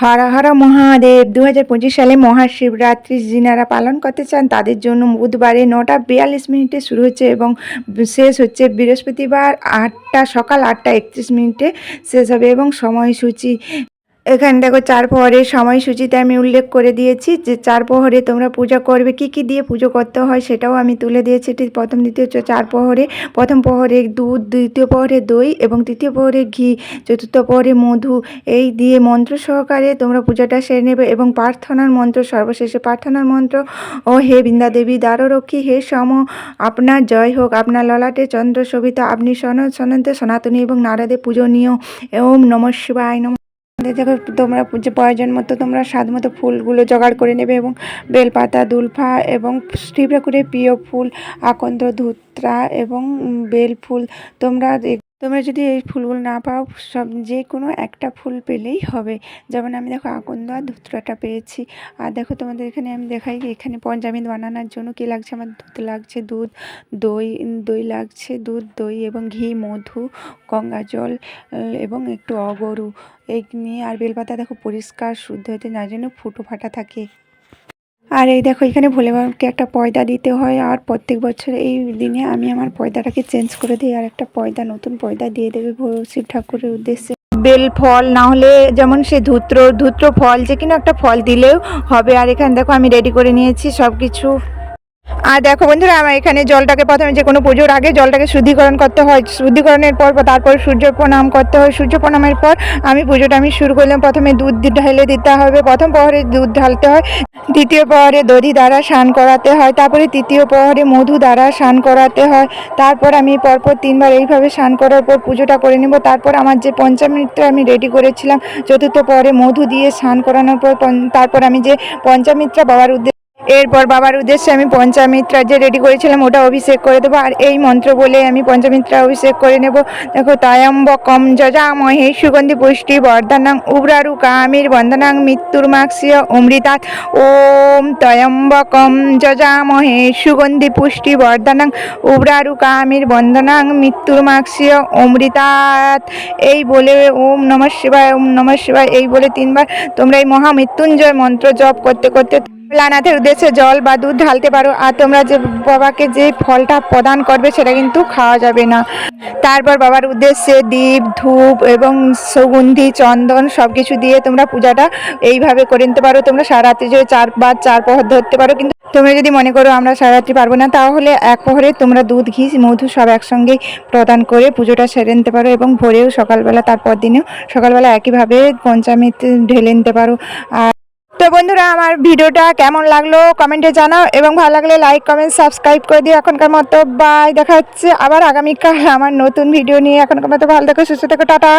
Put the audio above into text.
হর হর মহাদেব দু হাজার পঁচিশ সালে মহাশিবরাত্রি যিনারা পালন করতে চান, তাদের জন্য বুধবারে নটা বিয়াল্লিশ মিনিটে শুরু হচ্ছে এবং শেষ হচ্ছে বৃহস্পতিবার আটটা, সকাল আটটা একত্রিশ মিনিটে শেষ হবে এবং সময়সূচি এখানে দেখো চার প্রহরের সময়সূচিতে আমি উল্লেখ করে দিয়েছি যে চার প্রহরে তোমরা পূজা করবে, কি কি দিয়ে পুজো করতে হয় সেটাও আমি তুলে দিয়েছি। এটি প্রথম, দ্বিতীয় চার প্রহরে, প্রথম প্রহরে দুধ, দ্বিতীয় প্রহরে দই এবং তৃতীয় প্রহরে ঘি, চতুর্থ প্রহরে মধু। এই দিয়ে মন্ত্র সহকারে তোমরা পূজাটা সেরে নেবে এবং প্রার্থনার মন্ত্র, সর্বশেষে প্রার্থনার মন্ত্র, ও হে বৃন্দা দেবী দ্বাররক্ষী, হে সম আপনার জয় হোক আপনার ললাটে চন্দ্র শোভিতা, আপনি সন, সনন্ত সনাতনী এবং নারদে পূজনীয়, ওম নম শিবায় নম দেখো, তোমরা যে প্রয়োজন মতো তোমরা স্বাদ মতো ফুলগুলো জোগাড় করে নেবে এবং বেলপাতা, দুলফা এবং ঠাকুরের প্রিয় ফুল, আকন্দ, ধুত্রা এবং বেল ফুল তোমরা তোমরা যদি এই ফুলগুলো না পাও, সব যে কোনো একটা ফুল পেলেই হবে। যেমন আমি দেখো আকন্দ আর ধুত্রাটা পেয়েছি। আর দেখো তোমাদের এখানে আমি দেখাই এখানে পঞ্চামৃত বানানোর জন্য কি লাগছে? আমার দুধ লাগছে, দুধ, দই দই লাগছে, দুধ, দই এবং ঘি, মধু, গঙ্গা জল এবং একটু অগরু। এই নিয়ে আর বেলপাতা দেখো পরিষ্কার, শুদ্ধ হতে না যেন ফুটো ফাটা থাকে। আর এই দেখো, এখানে ভোলে বাবাকে একটা পয়দা দিতে হয়। আর প্রত্যেক বছর এই দিনে আমি আমার পয়দাটাকে চেঞ্জ করে দিই। আর একটা পয়দা, নতুন পয়দা দিয়ে দেবে শিব ঠাকুরের উদ্দেশ্যে। বেল ফল না হলে যেমন সে ধূত্র ধূত্র ফল, যে কিনা একটা ফল দিলেও হবে। আর এখানে দেখো, আমি রেডি করে নিয়েছি সব কিছু আর দেখো বন্ধুরা, আমার এখানে জলটাকে প্রথমে যে কোনো পুজোর আগে জলটাকে শুদ্ধিকরণ করতে হয়। শুদ্ধিকরণের পর তারপর সূর্য প্রণাম করতে হয়। সূর্য প্রণামের পর আমি পুজোটা আমি শুরু করলাম। প্রথমে দুধ ঢেলে দিতে হবে। প্রথম প্রহরে দুধ ঢালতে হয়। দ্বিতীয় প্রহরে দধি দ্বারা স্নান করাতে হয়। তারপরে তৃতীয় প্রহরে মধু দ্বারা স্নান করাতে হয়। তারপর আমি পরপর তিনবার এইভাবে স্নান করার পর পুজোটা করে নেব। তারপর আমার যে পঞ্চামৃতটা আমি রেডি করেছিলাম, চতুর্থ প্রহরে মধু দিয়ে স্নান করানোর পর তারপর আমি যে পঞ্চামৃতটা বাবার উদ্দেশ্যে এরপর বাবার উদ্দেশ্যে আমি পঞ্চামৃত্রা যে রেডি করেছিলাম, ওটা অভিষেক করে দেবো। আর এই মন্ত্র বলে আমি পঞ্চামৃত্রা অভিষেক করে নেব। দেখো, তায়ম্বকম যজামহে সুগন্ধি পুষ্টি বর্ধনাং উব্রারু কামির বন্দনাং মৃত্যুর মাক্সিয় অমৃতাৎ। ওম তয়ম্বকম যজামহে সুগন্ধি পুষ্টি বর্ধনাং উব্রারু কামির বন্দনাং মৃত্যুর মাক্সিয় অমৃতাৎ। এই বলে ওম নম শিবায়, ওম নম শিবায়, এই বলে তিনবার তোমরা এই মহামৃত্যুঞ্জয় মন্ত্র জপ করতে করতে ভোলানাথের উদ্দেশ্যে জল বা দুধ ঢালতে পারো। আর তোমরা যে বাবাকে যে ফলটা প্রদান করবে, সেটা কিন্তু খাওয়া যাবে না। তারপর বাবার উদ্দেশ্যে দীপ, ধূপ এবং সুগন্ধি, চন্দন সব কিছু দিয়ে তোমরা পূজাটা এইভাবে করে নিতে পারো। তোমরা সারাত্রি যদি চারবার চার প্রহর ধরতে পারো। কিন্তু তোমরা যদি মনে করো আমরা সারাত্রি পারব না, তাহলে এক প্রহরে তোমরা দুধ, ঘি, মধু সব একসঙ্গেই প্রদান করে পুজোটা সেরে নিতে পারো এবং ভোরেও সকালবেলা, তারপর দিনেও সকালবেলা একইভাবে পঞ্চামৃত ঢেলে নিতে পারো। আর তো বন্ধুরা, আমার ভিডিওটা কেমন লাগল কমেন্টে জানাও এবং ভালো লাগলে লাইক কমেন্ট সাবস্ক্রাইব করে দিও। এখনকার মতো বাই দেখা হচ্ছে আবার আগামীকাল আমার নতুন ভিডিও নিয়ে। এখনকার মতো ভালো থেকো, সুস্থ থেকো, টাটা।